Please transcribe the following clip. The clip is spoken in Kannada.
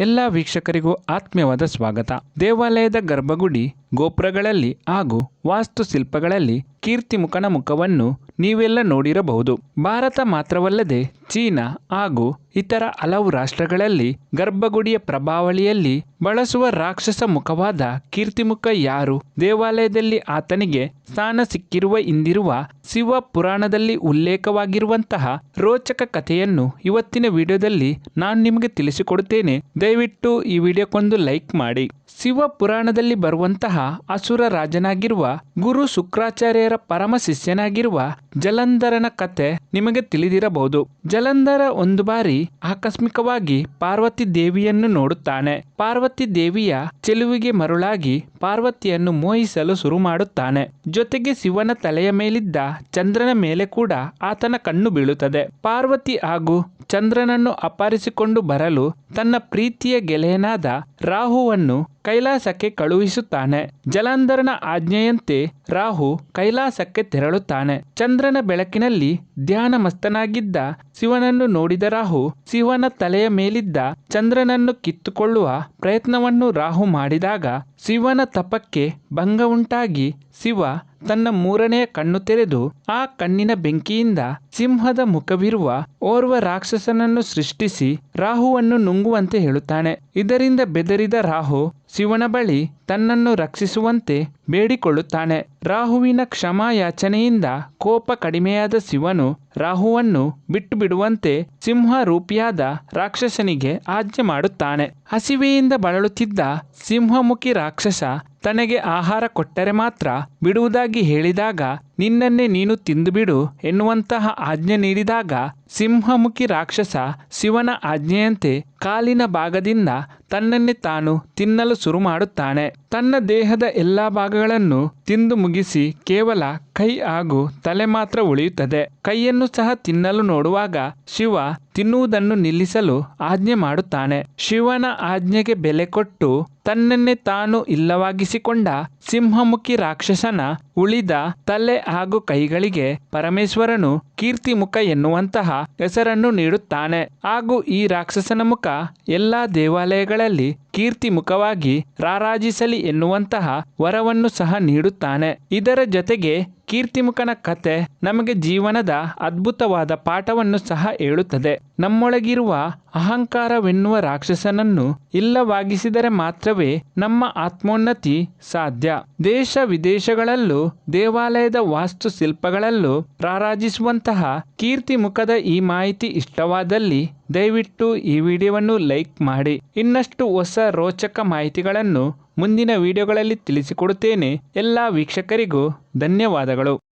ಎಲ್ಲ ವೀಕ್ಷಕರಿಗೂ ಆತ್ಮೀಯವಾದ ಸ್ವಾಗತ. ದೇವಾಲಯದ ಗರ್ಭಗುಡಿ, ಗೋಪುರಗಳಲ್ಲಿ ಹಾಗೂ ವಾಸ್ತುಶಿಲ್ಪಗಳಲ್ಲಿ ಕೀರ್ತಿಮುಖನ ಮುಖವನ್ನು ನೀವೆಲ್ಲ ನೋಡಿರಬಹುದು. ಭಾರತ ಮಾತ್ರವಲ್ಲದೆ ಚೀನಾ ಹಾಗೂ ಇತರ ಹಲವು ರಾಷ್ಟ್ರಗಳಲ್ಲಿ ಗರ್ಭಗುಡಿಯ ಪ್ರಭಾವಳಿಯಲ್ಲಿ ಬಳಸುವ ರಾಕ್ಷಸ ಮುಖವಾದ ಕೀರ್ತಿಮುಖ ಯಾರು? ದೇವಾಲಯದಲ್ಲಿ ಆತನಿಗೆ ಸ್ಥಾನ ಸಿಕ್ಕಿರುವ ಇಂದಿರುವ ಶಿವ ಪುರಾಣದಲ್ಲಿ ಉಲ್ಲೇಖವಾಗಿರುವಂತಹ ರೋಚಕ ಕಥೆಯನ್ನು ಇವತ್ತಿನ ವಿಡಿಯೋದಲ್ಲಿ ನಾನು ನಿಮಗೆ ತಿಳಿಸಿಕೊಡುತ್ತೇನೆ. ದಯವಿಟ್ಟು ಈ ವಿಡಿಯೋಕ್ಕೊಂದು ಲೈಕ್ ಮಾಡಿ. ಶಿವ ಪುರಾಣದಲ್ಲಿ ಬರುವಂತಹ ಅಸುರ ರಾಜನಾಗಿರುವ ಗುರು ಶುಕ್ರಾಚಾರ್ಯರ ಪರಮ ಶಿಷ್ಯನಾಗಿರುವ ಜಲಂಧರನ ಕತೆ ನಿಮಗೆ ತಿಳಿದಿರಬಹುದು. ಜಲಂಧರ ಒಂದು ಬಾರಿ ಆಕಸ್ಮಿಕವಾಗಿ ಪಾರ್ವತಿ ದೇವಿಯನ್ನು ನೋಡುತ್ತಾನೆ. ಪಾರ್ವತಿ ದೇವಿಯ ಚೆಲುವಿಗೆ ಮರುಳಾಗಿ ಪಾರ್ವತಿಯನ್ನು ಮೋಹಿಸಲು ಶುರು ಮಾಡುತ್ತಾನೆ. ಜೊತೆಗೆ ಶಿವನ ತಲೆಯ ಮೇಲಿದ್ದ ಚಂದ್ರನ ಮೇಲೆ ಕೂಡ ಆತನ ಕಣ್ಣು ಬೀಳುತ್ತದೆ. ಪಾರ್ವತಿ ಹಾಗೂ ಚಂದ್ರನನ್ನು ಅಪಹರಿಸಿಕೊಂಡು ಬರಲು ತನ್ನ ಪ್ರೀತಿಯ ಗೆಳೆಯನಾದ ರಾಹುವನ್ನು ಕೈಲಾಸಕ್ಕೆ ಕಳುಹಿಸುತ್ತಾನೆ. ಜಲಂಧರನ ಆಜ್ಞೆಯಂತೆ ರಾಹು ಕೈಲಾಸಕ್ಕೆ ತೆರಳುತ್ತಾನೆ. ಚಂದ್ರನ ಬೆಳಕಿನಲ್ಲಿ ಧ್ಯಾನಮಸ್ತನಾಗಿದ್ದ ಶಿವನನ್ನು ನೋಡಿದ ರಾಹು ಶಿವನ ತಲೆಯ ಮೇಲಿದ್ದ ಚಂದ್ರನನ್ನು ಕಿತ್ತುಕೊಳ್ಳುವ ಪ್ರಯತ್ನವನ್ನು ರಾಹು ಮಾಡಿದಾಗ ಶಿವನ ತಪಕ್ಕೆ ಭಂಗ ಉಂಟಾಗಿ ಶಿವ ತನ್ನ ಮೂರನೆಯ ಕಣ್ಣು ತೆರೆದು ಆ ಕಣ್ಣಿನ ಬೆಂಕಿಯಿಂದ ಸಿಂಹದ ಮುಖವಿರುವ ಓರ್ವ ರಾಕ್ಷಸನನ್ನು ಸೃಷ್ಟಿಸಿ ರಾಹುವನ್ನು ನುಂಗುವಂತೆ ಹೇಳುತ್ತಾನೆ. ಇದರಿಂದ ಬೆದರಿದ ರಾಹು ಶಿವನ ಬಳಿ ತನ್ನನ್ನು ರಕ್ಷಿಸುವಂತೆ ಬೇಡಿಕೊಳ್ಳುತ್ತಾನೆ. ರಾಹುವಿನ ಕ್ಷಮಾಯಾಚನೆಯಿಂದ ಕೋಪ ಕಡಿಮೆಯಾದ ಶಿವನು ರಾಹುವನ್ನು ಬಿಟ್ಟು ಬಿಡುವಂತೆ ಸಿಂಹ ರೂಪಿಯಾದ ರಾಕ್ಷಸನಿಗೆ ಆಜ್ಞೆ ಮಾಡುತ್ತಾನೆ. ಹಸಿವೆಯಿಂದ ಬಳಲುತ್ತಿದ್ದ ಸಿಂಹಮುಖಿ ರಾಕ್ಷಸ ತನಗೆ ಆಹಾರ ಕೊಟ್ಟರೆ ಮಾತ್ರ ಬಿಡುವುದಾಗಿ ಹೇಳಿದಾಗ ನಿನ್ನನ್ನೇ ನೀನು ತಿಂದುಬಿಡು ಎನ್ನುವಂತಹ ಆಜ್ಞೆ ನೀಡಿದಾಗ ಸಿಂಹಮುಖಿ ರಾಕ್ಷಸ ಶಿವನ ಆಜ್ಞೆಯಂತೆ ಕಾಲಿನ ಭಾಗದಿಂದ ತನ್ನನ್ನೇ ತಾನು ತಿನ್ನಲು ಶುರು ಮಾಡುತ್ತಾನೆ ತನ್ನ ದೇಹದ ಎಲ್ಲ ಭಾಗಗಳನ್ನು ತಿಂದು ಮುಗಿಸಿ ಕೇವಲ ಕೈ ಹಾಗೂ ತಲೆ ಮಾತ್ರ ಉಳಿಯುತ್ತದೆ. ಕೈಯನ್ನು ಸಹ ತಿನ್ನಲು ನೋಡುವಾಗ ಶಿವ ತಿನ್ನುವುದನ್ನು ನಿಲ್ಲಿಸಲು ಆಜ್ಞೆ ಮಾಡುತ್ತಾನೆ. ಶಿವನ ಆಜ್ಞೆಗೆ ಬೆಲೆ ಕೊಟ್ಟು ತನ್ನನ್ನೇ ತಾನು ಇಲ್ಲವಾಗಿಸಿಕೊಂಡ ಸಿಂಹಮುಖಿ ರಾಕ್ಷಸನ ಉಳಿದ ತಲೆ ಹಾಗೂ ಕೈಗಳಿಗೆ ಪರಮೇಶ್ವರನು ಕೀರ್ತಿಮುಖ ಎನ್ನುವಂತಹ ಹೆಸರನ್ನು ನೀಡುತ್ತಾನೆ. ಹಾಗೂ ಈ ರಾಕ್ಷಸನ ಮುಖ ಎಲ್ಲಾ ದೇವಾಲಯಗಳಲ್ಲಿ ಕೀರ್ತಿಮುಖವಾಗಿ ರಾರಾಜಿಸಲಿ ಎನ್ನುವಂತಹ ವರವನ್ನು ಸಹ ನೀಡುತ್ತಾನೆ. ಇದರ ಜೊತೆಗೆ ಕೀರ್ತಿಮುಖನ ಕತೆ ನಮಗೆ ಜೀವನದ ಅದ್ಭುತವಾದ ಪಾಠವನ್ನು ಸಹ ಹೇಳುತ್ತದೆ. ನಮ್ಮೊಳಗಿರುವ ಅಹಂಕಾರವೆನ್ನುವ ರಾಕ್ಷಸನನ್ನು ಇಲ್ಲವಾಗಿಸಿದರೆ ಮಾತ್ರವೇ ನಮ್ಮ ಆತ್ಮೋನ್ನತಿ ಸಾಧ್ಯ. ದೇಶ ವಿದೇಶಗಳಲ್ಲೂ ದೇವಾಲಯದ ವಾಸ್ತುಶಿಲ್ಪಗಳಲ್ಲೂ ರಾರಾಜಿಸುವಂತಹ ಕೀರ್ತಿಮುಖದ ಈ ಮಾಹಿತಿ ಇಷ್ಟವಾದಲ್ಲಿ ದಯವಿಟ್ಟು ಈ ವಿಡಿಯೋವನ್ನು ಲೈಕ್ ಮಾಡಿ. ಇನ್ನಷ್ಟು ಹೊಸ ರೋಚಕ ಮಾಹಿತಿಗಳನ್ನು ಮುಂದಿನ ವಿಡಿಯೋಗಳಲ್ಲಿ ತಿಳಿಸಿಕೊಡುತ್ತೇನೆ. ಎಲ್ಲ ವೀಕ್ಷಕರಿಗೂ ಧನ್ಯವಾದಗಳು.